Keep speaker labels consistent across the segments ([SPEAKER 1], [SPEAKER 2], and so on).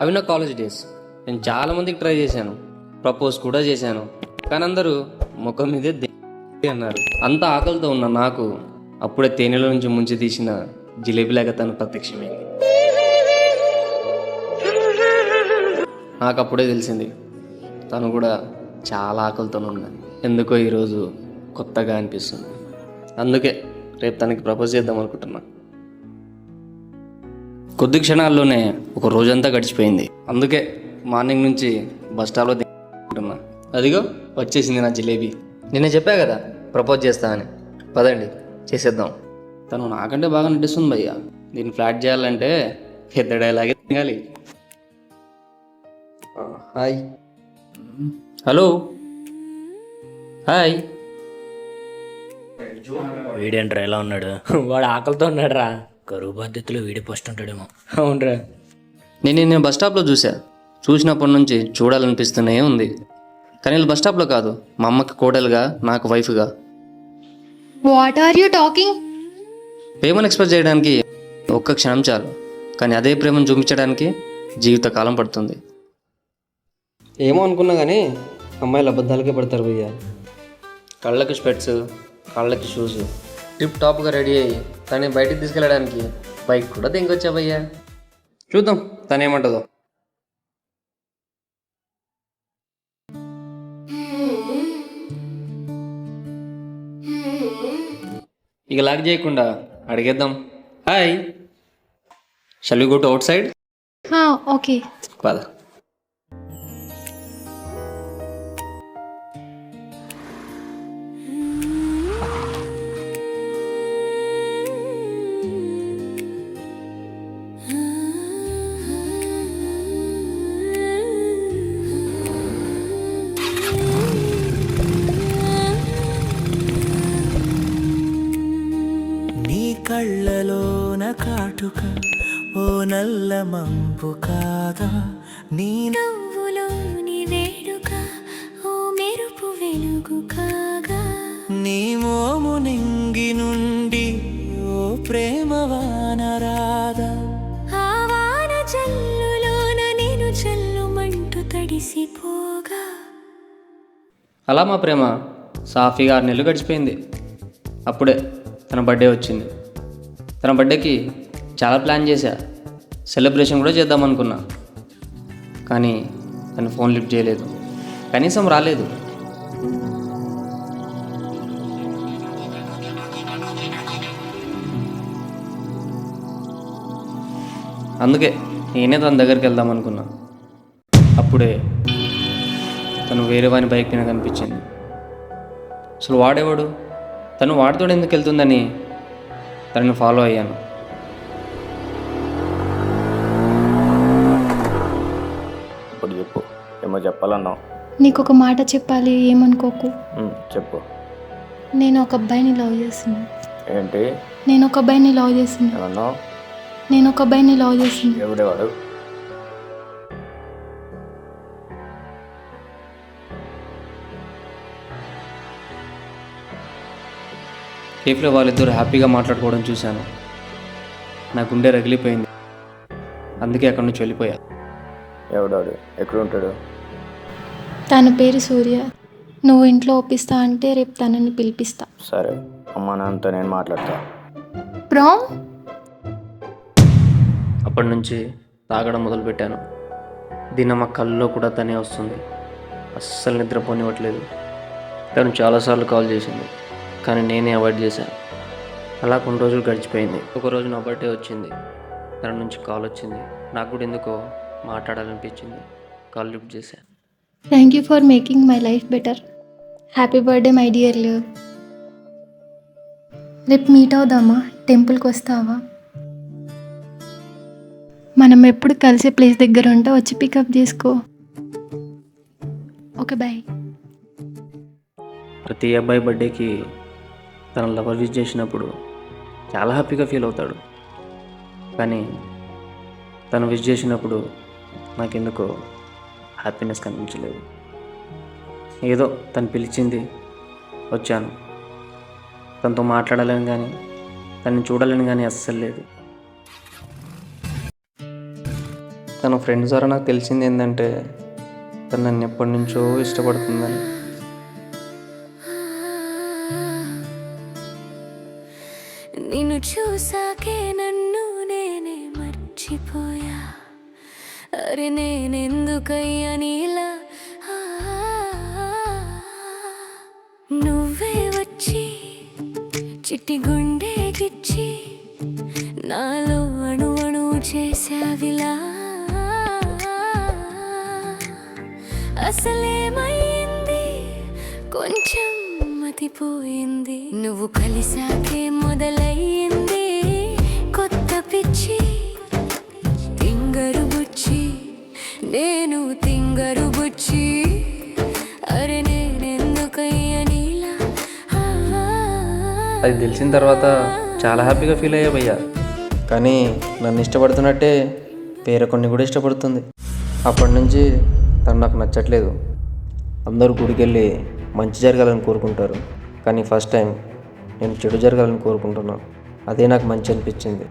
[SPEAKER 1] అవి నా college days నేను చాలా మందికి ట్రై చేశాను. ప్రపోజ్ కూడా చేశాను. కానీ అందరూ ముఖం మీదే దే అన్నారు. అంత ఆకలితో ఉన్న నాకు అప్పుడే తేనెల నుంచి ముంచి తీసిన జిలేబీలాగా తను ప్రత్యక్షమైంది. నాకు అప్పుడే తెలిసింది తను కూడా చాలా ఆకలితో ఉందని ఎందుకో ఈరోజు కొత్తగా అనిపిస్తుంది. అందుకే రేపు తనకి ప్రపోజ్ చేద్దాం అనుకుంటున్నాను కొద్ది క్షణాల్లోనే ఒక రోజంతా గడిచిపోయింది. అందుకే మార్నింగ్ నుంచి బస్ స్టాప్లో దిగుతున్నా. అదిగో వచ్చేసింది నా జిలేబీ. నిన్న చెప్పా కదా ప్రపోజ్ చేస్తా అని. పదండి చేసేద్దాం. తను నాకంటే బాగా నటిస్తుంది భయ్య. దీన్ని ఫ్లాట్ చేయాలంటే పెద్ద డైలాగే తినాలి. హాయ్. హలో. హాయ్.
[SPEAKER 2] వీడేంట్రా ఎలా ఉన్నాడు?
[SPEAKER 1] వాడు ఆకలితో ఉన్నాడు రా
[SPEAKER 2] కరువు బాధ్యతలో వీడి పోస్ట్ ఉంటాడేమో.
[SPEAKER 1] అవునరా. నేను నేను బస్ స్టాప్లో చూసా చూసినప్పటి నుంచి చూడాలనిపిస్తూనే ఉంది. కానీ వీళ్ళు బస్ స్టాప్లో కాదు. మా అమ్మకి కోడలుగా నాకు వైఫ్గా
[SPEAKER 3] వాట్ ఆర్ యూ టాకింగ్
[SPEAKER 1] ప్రేమను ఎక్స్ప్రెస్ చేయడానికి ఒక్క క్షణం చాలు. కానీ అదే ప్రేమను చూపించడానికి జీవితకాలం పడుతుంది. ఏమో అనుకున్నా కానీ అమ్మాయిలు అబద్ధాలకే పడతారు భయ్య. కళ్ళకి స్పెట్స్ కాళ్ళకి షూస్ టిప్ టాప్గా రెడీ అయ్యి తనని బయటికి తీసుకెళ్ళడానికి బైక్ కూడా దింకొచ్చా భయ్యా చూద్దాం తను ఏమంటుందో ఇక లాగ్ చేయకుండా అడిగేద్దాం. Hi. Shall we go to outside
[SPEAKER 3] okay
[SPEAKER 1] పద.
[SPEAKER 4] కళ్ళలోన కాటుక ఓ నల్ల మంపు కాదా? నీ
[SPEAKER 5] నవ్వులోని వేడుక ఓ మెరుపు వెలుగు కాగా
[SPEAKER 4] నీ మోము నింగి నుండి ఓ ప్రేమ వానరాదా
[SPEAKER 5] ఆ వాన జల్లులోన నేను జల్లుమంటూ తడిసిపోగా.
[SPEAKER 1] అలా మా ప్రేమ సాఫీగా ఆరు నెలలు గడిచిపోయింది. అప్పుడే తన బర్త్డే వచ్చింది. తన బర్త్డేకి చాలా ప్లాన్ చేశా. సెలబ్రేషన్ కూడా చేద్దాం అనుకున్నా. కానీ తను ఫోన్ లిఫ్ట్ చేయలేదు. కనీసం రాలేదు. అందుకే నేనే తన దగ్గరికి వెళ్దాం అనుకున్నా. అప్పుడే తను వేరే వాని బైక్ మీద కనిపించింది. అసలు వాడేవాడు? తను వాడితోడు ఎందుకు వెళ్తుందని తనని ఫాలో అయ్యాను.
[SPEAKER 6] ఇప్పుడు చెప్పు. ఏమో చెప్పాలన్నావు.
[SPEAKER 3] నీకు ఒక మాట చెప్పాలి ఏమనుకోకు?
[SPEAKER 6] చెప్పు.
[SPEAKER 3] నేను ఒక అబ్బాయిని లవ్ చేస్తున్నా.
[SPEAKER 6] ఏంటి?
[SPEAKER 3] నేను ఒక అబ్బాయిని లవ్ చేస్తున్నా.
[SPEAKER 6] ఏమన్నావు?
[SPEAKER 3] నేను ఒక అబ్బాయిని లవ్ చేస్తున్నా.
[SPEAKER 6] ఎవడేవాడు
[SPEAKER 1] కేఫ్లో వాళ్ళిద్దరు హ్యాపీగా మాట్లాడుకోవడం చూశాను. నా గుండె రగిలిపోయింది. అందుకే అక్కడి నుంచి వెళ్ళిపోయా.
[SPEAKER 6] ఎవడాడు? ఎక్కడ ఉంటాడు?
[SPEAKER 3] తన పేరు సూర్య. నువ్వు ఇంట్లో ఒప్పిస్తా అంటే రేపు తనని పిలిపిస్తా.
[SPEAKER 6] సరే. అమ్మా నాన్నతో నేను మాట్లాడతా.
[SPEAKER 3] ప్రామ్?
[SPEAKER 1] అప్పటి నుంచి తాగడం మొదలుపెట్టాను. దినం మా కళ్ళలో కూడా తనే వస్తుంది. అస్సలు నిద్రపోనివ్వట్లేదు. తను చాలాసార్లు కాల్ చేసింది. కానీ నేనే అవాయిడ్ చేశాను. అలా కొన్ని రోజులు గడిచిపోయింది. ఒక రోజు నా బర్త్డే వచ్చింది. తన నుంచి కాల్ వచ్చింది. నాకు కూడా ఎందుకో మాట్లాడాలనిపించింది. కాల్ లిఫ్ట్ చేశాను.
[SPEAKER 3] Thank you for making my life better happy birthday my dear love రేపు మీట్ అవుదామా? టెంపుల్కి వస్తావా? మనం ఎప్పుడు కలిసే ప్లేస్ దగ్గర ఉంటే వచ్చి పికప్ చేసుకో. ఓకే బాయ్
[SPEAKER 1] ప్రతి అబ్బాయి బర్త్డేకి తన లవర్ విజ్ చేసినప్పుడు చాలా హ్యాపీగా ఫీల్ అవుతాడు. కానీ తను విజ్ చేసినప్పుడు నాకెందుకో హ్యాపీనెస్ కనిపించలేదు. ఏదో తను పిలిచింది వచ్చాను. తనతో మాట్లాడాలని కానీ తనని చూడలేను కానీ అస్సలు లేదు. తన ఫ్రెండ్ ద్వారా నాకు తెలిసింది ఏంటంటే తను నన్ను ఎప్పటి నుంచో ఇష్టపడుతుందని.
[SPEAKER 5] చూసాకే నన్ను నేనే మర్చిపోయా. అరే నేనెందుకయ్యా నీలా? నువ్వే వచ్చి చిట్టి గుండె గిచ్చి నాలో అణు అణు చేసావిలా అసలేమైంది? కొంచెం మతిపోయింది. నువ్వు కలిసాకే మొదలయ్యింది. పిచ్చి తింగరు బుచ్చి నేను తింగరు బుచ్చి. అరే నేనెందుకయ్యా నీలా?
[SPEAKER 1] అది తెలిసిన తర్వాత చాలా హ్యాపీగా ఫీల్ అయ్యా భయ్యా. కానీ నన్ను ఇష్టపడుతున్నట్టే వేరే కొన్ని కూడా ఇష్టపడుతుంది. అప్పటి నుంచి తను నాకు నచ్చట్లేదు. అందరూ గుడికి వెళ్ళి మంచి జరగాలని కోరుకుంటారు. కానీ ఫస్ట్ టైం నేను చెడు జరగాలని కోరుకుంటున్నాను. అదే నాకు మంచి అనిపించింది.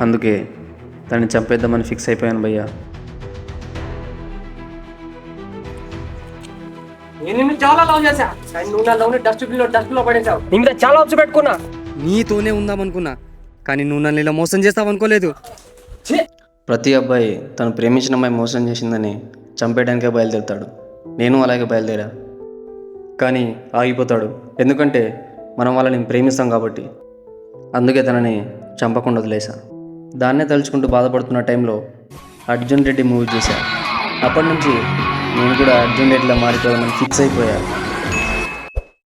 [SPEAKER 1] అందుకే దాన్ని చంపేద్దామని ఫిక్స్ అయిపోయాను భయ్యా.
[SPEAKER 7] నేను చాలా లవ్ చేశా. కానీ నువ్వు నా లవ్ని మీద చాలా పెట్టుకున్నా.
[SPEAKER 8] నీతోనే ఉందామనుకున్నా కానీ నువ్వు నన్ను ఇలా మోసం చేస్తావు అనుకోలేదు
[SPEAKER 1] ప్రతి అబ్బాయి తను ప్రేమించిన అమ్మాయి మోసం చేసిందని చంపేయడానికే బయలుదేరుతాడు. నేను అలాగే బయలుదేరా. కానీ ఆగిపోతాడు. ఎందుకంటే మనం వాళ్ళని ప్రేమిస్తాం కాబట్టి. అందుకే తనని చంపకుండా వదిలేసా దాన్నే తలుచుకుంటూ బాధపడుతున్న టైంలో అర్జున్ రెడ్డి మూవీ చూశాను అప్పటి నుంచి నేను కూడా అర్జున్ రెడ్డిలా మారిపోవడం ఫిక్స్ అయిపోయాను